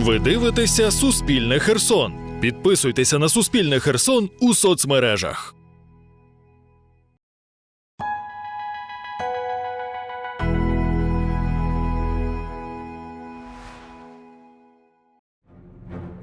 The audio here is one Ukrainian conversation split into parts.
Ви дивитеся Суспільне Херсон. Підписуйтеся на Суспільне Херсон у соцмережах.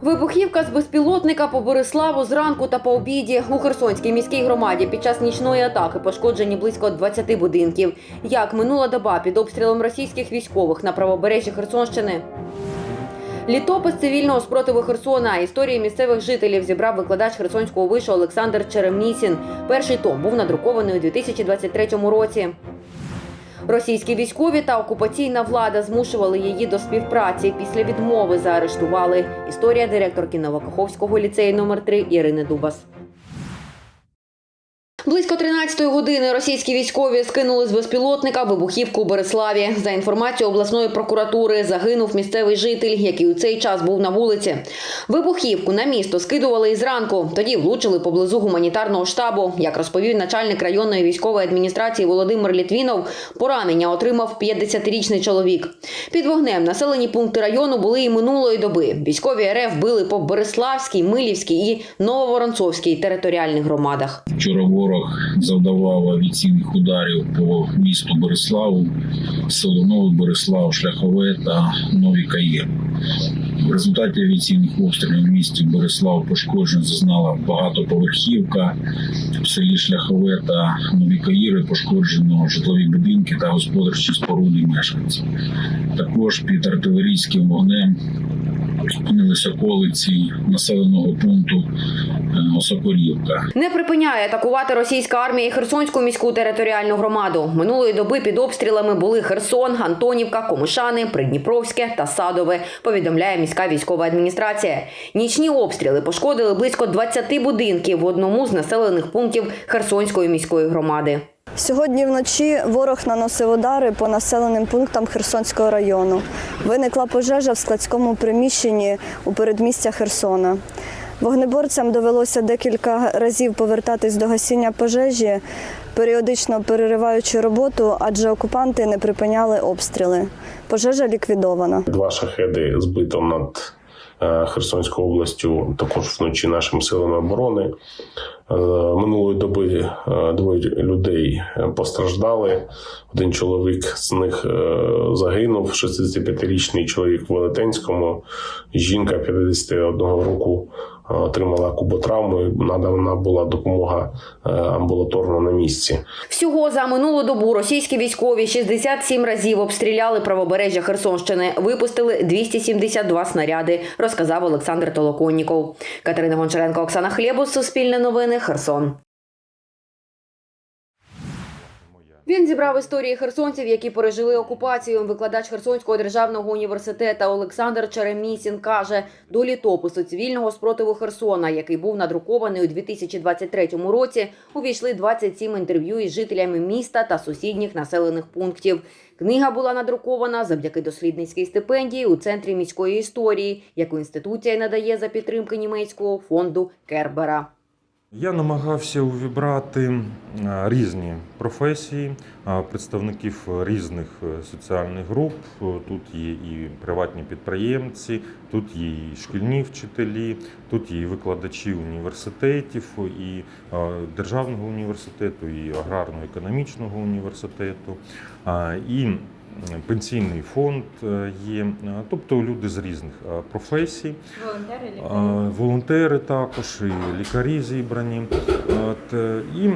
Вибухівка з безпілотника по Бориславу зранку та по обіді у Херсонській міській громаді під час нічної атаки пошкоджені близько 20 будинків. Як минула доба під обстрілом російських військових на правобережжі Херсонщини. Літопис цивільного спротиву Херсона. Історії місцевих жителів зібрав викладач Херсонського вишу Олександр Черемнісін. Перший том був надрукований у 2023 році. Російські військові та окупаційна влада змушували її до співпраці. Після відмови заарештували. Історія директорки Новокаховського ліцею номер 3 Ірини Дубас. Близько 13-ї години російські військові скинули з безпілотника вибухівку у Береславі. За інформацією обласної прокуратури, загинув місцевий житель, який у цей час був на вулиці. Вибухівку на місто скидували і зранку. Тоді влучили поблизу гуманітарного штабу. Як розповів начальник районної військової адміністрації Володимир Літвінов, поранення отримав 50-річний чоловік. Під вогнем населені пункти району були і минулої доби. Військові РФ били по Береславській, Милівській і Нововоронцовській територіальних громадах. Вчора ворог завдавав авіаційних ударів по місту Бориславу, село Новий Борислав, Шляхове та Нові Каїр. В результаті авіаційних обстрілів в місті Борислав пошкоджень зазнала багатоповерхівка. В селі Шляхове та Нові Каїри пошкоджено житлові будинки та господарчі споруди мешканців. Також під артилерійським вогнем опинилися околиці населеного пункту е, Осокорівка. Не припиняє атакувати російська армія і Херсонську міську територіальну громаду. Минулої доби під обстрілами були Херсон, Антонівка, Комишани, Придніпровське та Садове. Повідомляє міська військова адміністрація. Нічні обстріли пошкодили близько 20 будинків в одному з населених пунктів Херсонської міської громади. Сьогодні вночі ворог наносив удари по населеним пунктам Херсонського району. Виникла пожежа в складському приміщенні у передмістя Херсона. Вогнеборцям довелося декілька разів повертатись до гасіння пожежі, періодично перериваючи роботу, адже окупанти не припиняли обстріли. Пожежа ліквідована. Два шахеди збито над Херсонською областю, також вночі нашими силами оборони. Е, Минулої доби е, двоє людей е, постраждали. Один чоловік з них е, загинув, 65-річний чоловік в Велетенському. Жінка 51 року е, отримала куботравму. Надана була допомога е, амбулаторно на місці. Всього за минулу добу російські військові 67 разів обстріляли правобережжя Херсонщини, випустили 272 снаряди, розказав Олександр Толоконніков. Катерина Гончаренко, Оксана Хлєбус, Суспільне новини, Херсон. Він зібрав історії херсонців, які пережили окупацію. Викладач Херсонського державного університету Олександр Черемісін каже, до літопису цивільного спротиву Херсона, який був надрукований у 2023 році, увійшли 27 інтерв'ю із жителями міста та сусідніх населених пунктів. Книга була надрукована завдяки дослідницькій стипендії у центрі міської історії, яку інституція надає за підтримки німецького фонду Кербера. Я намагався увібрати е, різні професії, е, представників різних е, соціальних груп. Тут є і приватні підприємці, тут є і шкільні вчителі, тут є і викладачі університетів, і державного університету, і аграрно-економічного університету, і пенсійний фонд е, є, тобто люди з різних е, професій. А, Волонтери також, і лікарі зібрані. От, е, і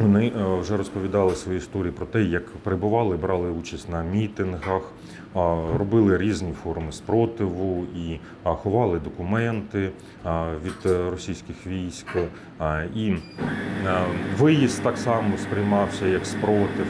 вони вже розповідали свої історії про те, як перебували, брали участь на мітингах, робили різні форми спротиву і ховали документи від російських військ. І виїзд так само сприймався як спротив.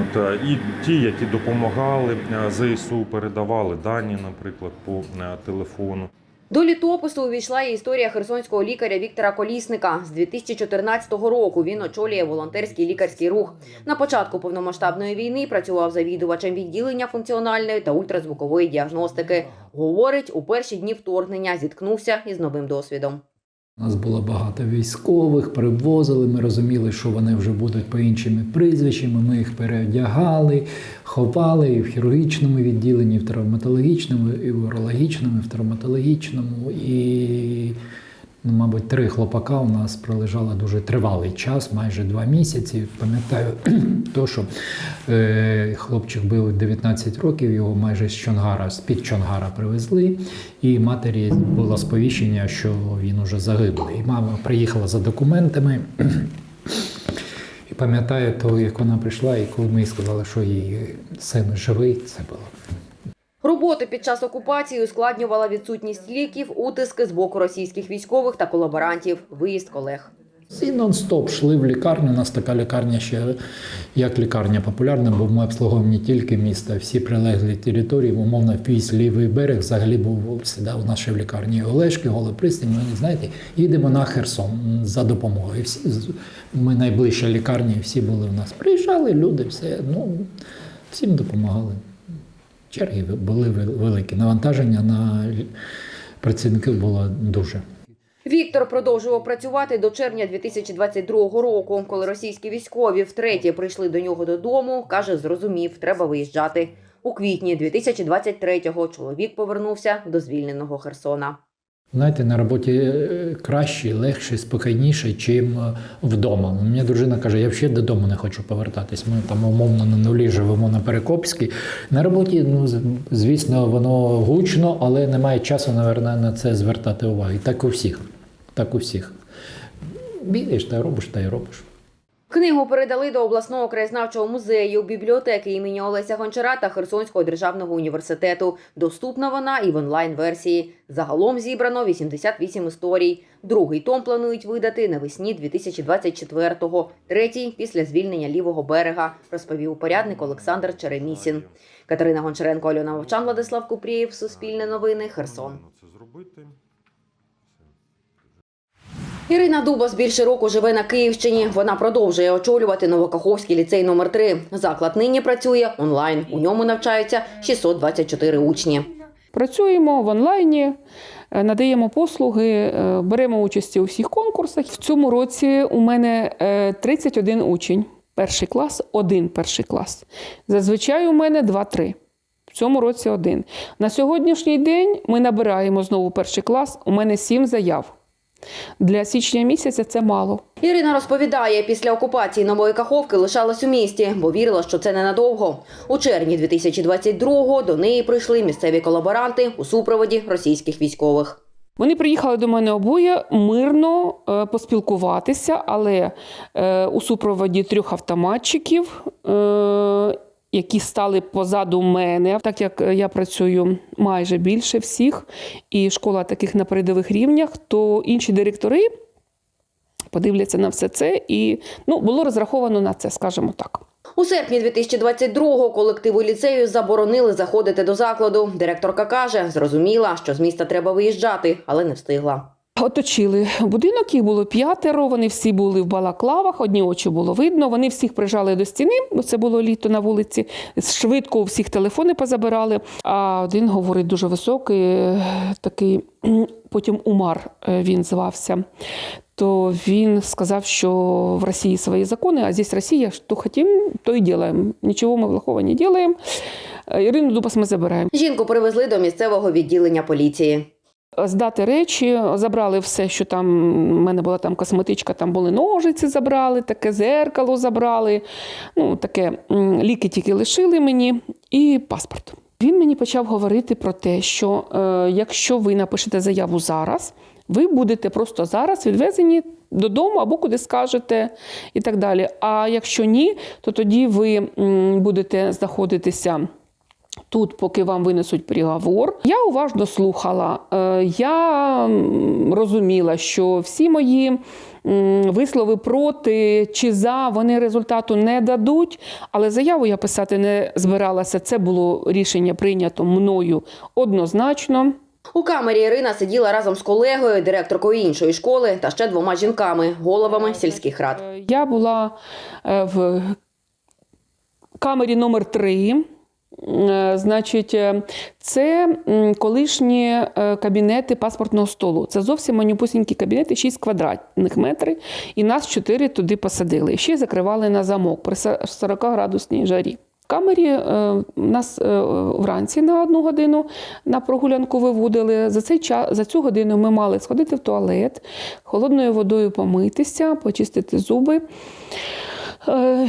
От, е, і ті, які допомагали е, ЗСУ, передавали дані, наприклад, по е, телефону. До літопису увійшла і історія херсонського лікаря Віктора Колісника. З 2014 року він очолює волонтерський лікарський рух. На початку повномасштабної війни працював завідувачем відділення функціональної та ультразвукової діагностики. Говорить, у перші дні вторгнення зіткнувся із новим досвідом. У нас було багато військових, привозили. Ми розуміли, що вони вже будуть по іншими прізвищами. Ми їх переодягали, ховали і в хірургічному відділенні, і в травматологічному, і в урологічному, і в травматологічному. І, ну, мабуть, три хлопака у нас пролежало дуже тривалий час, майже два місяці. Пам'ятаю, то, що е, хлопчик був 19 років, його майже з Чонгара, з-під Чонгара привезли, і матері було сповіщення, що він уже загиблий. І мама приїхала за документами. І пам'ятаю то, як вона прийшла, і коли ми сказали, що її син живий, це було Роботу під час окупації ускладнювала відсутність ліків, утиски з боку російських військових та колаборантів, виїзд колег. Всі нон-стоп йшли в лікарню. У нас така лікарня ще як лікарня популярна, бо ми обслуговуємо не тільки місто, всі прилеглі території. Умовно, весь лівий берег взагалі був сюди у нашій лікарні. Олешки, Голопристань, ми не знаєте, їдемо на Херсон за допомогою. Всі ми найближча лікарня, всі були в нас. Приїжджали люди, все ну всім допомагали. Черги були великі. Навантаження на працівників було дуже. Віктор продовжував працювати до червня 2022 року, коли російські військові втретє прийшли до нього додому. каже, зрозумів, треба виїжджати. У квітні 2023-го чоловік повернувся до звільненого Херсона. Знаєте, на роботі е, краще, легше, спокійніше, чим е, вдома. Ну, Мені дружина каже, я взагалі додому не хочу повертатись. Ми там умовно на нулі живемо на Перекопській. На роботі, ну звісно, воно гучно, але немає часу, наверное, на це звертати увагу. І так у всіх. Так у всіх. Бігаєш та робиш, та й робиш. Книгу передали до обласного краєзнавчого музею, бібліотеки імені Олеся Гончара та Херсонського державного університету. Доступна вона і в онлайн-версії. Загалом зібрано 88 історій. Другий том планують видати навесні 2024-го, третій після звільнення лівого берега, розповів упорядник Олександр Черемісін. Катерина Гончаренко, Альона Вовчан, Владислав Купрієв, Суспільне новини, Херсон. Ірина Дубас більше року живе на Київщині. Вона продовжує очолювати Новокаховський ліцей номер 3 Заклад нині працює онлайн. У ньому навчаються 624 учні. Працюємо в онлайні, е, надаємо послуги, е, беремо участь у всіх конкурсах. В цьому році у мене е, 31 учень. Перший клас, один перший клас. Зазвичай у мене 2-3. В цьому році один. На сьогоднішній день ми набираємо знову перший клас. У мене 7 заяв. Для січня місяця це мало. Ірина розповідає, після окупації Нової Каховки лишалась у місті, бо вірила, що це ненадовго. У червні 2022-го до неї прийшли місцеві колаборанти у супроводі російських військових. Вони приїхали до мене обоє мирно е, поспілкуватися, але е, у супроводі трьох автоматчиків, е, які стали позаду мене, так як я працюю майже більше всіх, і школа таких на передових рівнях, то інші директори подивляться на все це, і ну, було розраховано на це, скажімо так. У серпні 2022-го колективу ліцею заборонили заходити до закладу. Директорка каже, зрозуміла, що з міста треба виїжджати, але не встигла. Оточили будинок, їх було п'ятеро. Вони всі були в балаклавах, одні очі було видно. Вони всіх прижали до стіни, бо це було літо на вулиці. Швидко всіх телефони позабирали. А один говорить дуже високий, такий потім Умар е, він звався. То він сказав, що в Росії свої закони, а здесь Росія, що хотім, то і ділаємо. Нічого ми плохого не ділаємо. Ірину Дубас ми забираємо. Жінку привезли до місцевого відділення поліції. Здати речі, забрали все, що там. У мене була там косметичка, там були ножиці, забрали, таке зеркало забрали. Ну, таке ліки тільки лишили мені, і паспорт. Він мені почав говорити про те, що е, якщо ви напишете заяву зараз, ви будете просто зараз відвезені додому або куди скажете, і так далі. А якщо ні, то тоді ви будете знаходитися. Тут, поки вам винесуть приговор, я уважно слухала. Е, Я розуміла, що всі мої вислови проти чи за вони результату не дадуть. Але заяву я писати не збиралася. Це було рішення прийнято мною однозначно. У камері Ірина сиділа разом з колегою, директоркою іншої школи та ще двома жінками, головами сільських рад. Е, Я була е, в камері номер 3 Е, Значить, е, це колишні е, кабінети паспортного столу. Це зовсім манюпусінькі кабінети, 6 квадратних метрів, і нас 4 туди посадили. Ще закривали на замок при 40-градусній жарі. В камері е, нас е, вранці на одну годину на прогулянку виводили. За, цей час, за цю годину ми мали сходити в туалет, холодною водою помитися, почистити зуби. Е,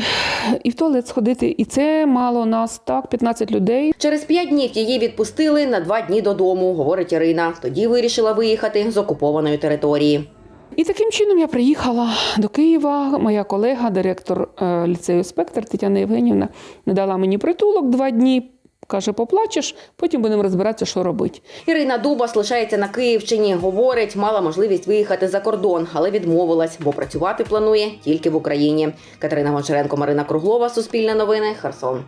і в туалет сходити. І це мало нас так, 15 людей. Через п'ять днів її відпустили на два дні додому, говорить Ірина. Тоді вирішила виїхати з окупованої території. І таким чином я приїхала до Києва. Моя колега, директор е, ліцею Спектр Тетяна Євгенівна, надала мені притулок два дні. Каже, поплачеш, потім будемо розбиратися, що робити. Ірина Дубас лишається на Київщині. Говорить, мала можливість виїхати за кордон, але відмовилась, бо працювати планує тільки в Україні. Катерина Гончаренко, Марина Круглова, Суспільне новини, Херсон.